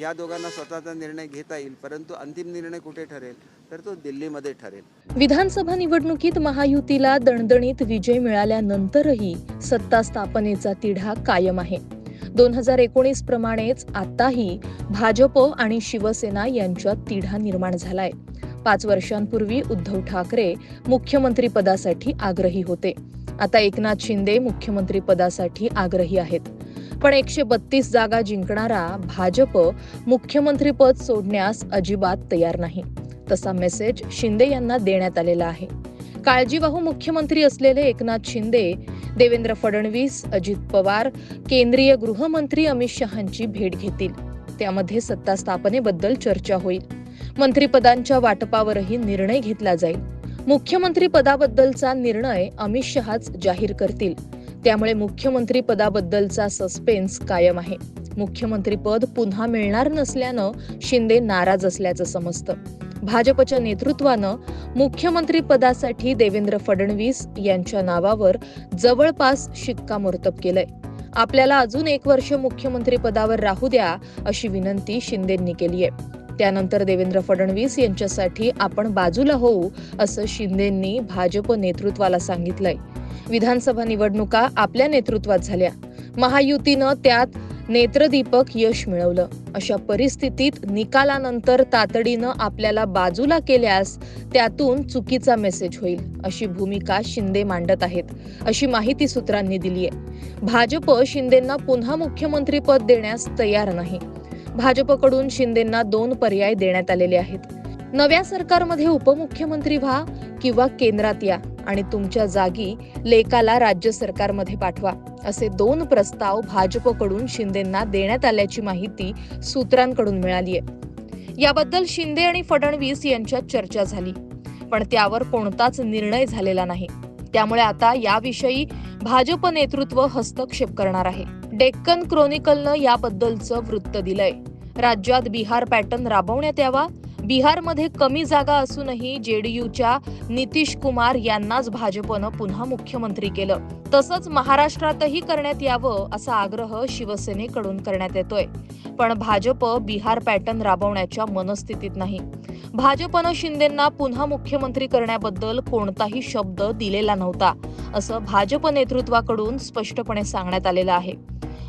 या दोघांना स्वतःचा निर्णय घेता येईल परंतु अंतिम निर्णय कुठे ठरेल? तर तो दिल्लीमध्ये ठरेल. विधानसभा निवडणुकीत महायुतीला दणदणीत विजय मिळाल्यानंतरही सत्ता स्थापनेचा तिढा कायम आहे. दोन हजार एकोणीस प्रमाणेच आताही भाजप आणि शिवसेना यांच्यात तिढा निर्माण झालाय. पाच वर्षांपूर्वी उद्धव ठाकरे मुख्यमंत्री पदासाठी आग्रही होते. आता एकनाथ शिंदे मुख्यमंत्री पदासाठी आग्रही आहेत. पण एकशे बत्तीस जागा जिंकणारा भाजप मुख्यमंत्रीपद सोडण्यास अजिबात तयार नाही. तसा मेसेज शिंदे यांना देण्यात आलेला आहे. काळजीवाहू मुख्यमंत्री असलेले एकनाथ शिंदे देवेंद्र फडणवीस अजित पवार केंद्रीय गृहमंत्री अमित शहांची भेट घेतील. त्यामध्ये सत्ता स्थापनेबद्दल चर्चा होईल. मंत्रिपदांच्या वाटपावरही निर्णय घेतला जाईल. मुख्यमंत्री पदाबद्दलचा निर्णय अमित शहाच जाहीर करतील. त्यामुळे मुख्यमंत्री पदाबद्दलचा सस्पेन्स कायम आहे. मुख्यमंत्रीपद पुन्हा मिळणार नसल्यानं शिंदे नाराज असल्याचं समजतं. भाजपच्या नेतृत्वानं मुख्यमंत्री पदासाठी देवेंद्र फडणवीस यांच्या नावावर जवळपास शिक्कामोर्तब केलंय. आपल्याला अजून एक वर्ष मुख्यमंत्री पदावर राहू द्या अशी विनंती शिंदेंनी केली आहे त्यानंतर देवेंद्र फडणवीस यांच्यासाठी आपण बाजूला होऊ असं शिंदेंनी भाजप नेतृत्वाला सांगितलंय. विधानसभा निवडणुका आपल्या नेतृत्वात झाल्या. महायुतीनं त्यात नेत्रदीपक यश मिळवलं. अशा परिस्थितीत निकालानंतर तातडीनं आपल्याला बाजूला केल्यास त्यातून चुकीचा मेसेज होईल अशी भूमिका शिंदे मांडत आहेत अशी माहिती सूत्रांनी दिली आहे भाजप शिंदेंना पुन्हा मुख्यमंत्रीपद देण्यास तयार नाही. भाजपकडून शिंदेंना दोन पर्याय देण्यात आलेले आहेत. नव्या सरकारमध्ये उपमुख्यमंत्री व्हा किंवा केंद्रात या आणि तुमच्या जागी लेकाला राज्य सरकारमध्ये पाठवा असे दोन प्रस्ताव भाजपकडून शिंदेंना देण्यात आल्याची माहिती सूत्रांकडून मिळाली आहे. याबद्दल शिंदे आणि फडणवीस यांच्यात चर्चा झाली पण त्यावर कोणताच निर्णय झालेला नाही. त्यामुळे आता याविषयी भाजप नेतृत्व हस्तक्षेप करणार आहे. डेक्कन क्रोनिकलनं याबद्दलचं वृत्त दिलंय. राज्यात बिहार पॅटर्न राबवण्यात यावा. बिहारमध्ये कमी जागा असूनही जेडीयूच्या नितीश कुमार यांनाच भाजपनं पुन्हा मुख्यमंत्री केलं. तसंच महाराष्ट्रातही करण्यात यावं असा आग्रह शिवसेनेकडून करण्यात येतोय. पण भाजप बिहार पॅटर्न राबवण्याच्या मनस्थितीत नाही. भाजपनं शिंदेंना पुन्हा मुख्यमंत्री करण्याबद्दल कोणताही शब्द दिलेला नव्हता असं भाजप नेतृत्वाकडून स्पष्टपणे सांगण्यात आलेलं आहे.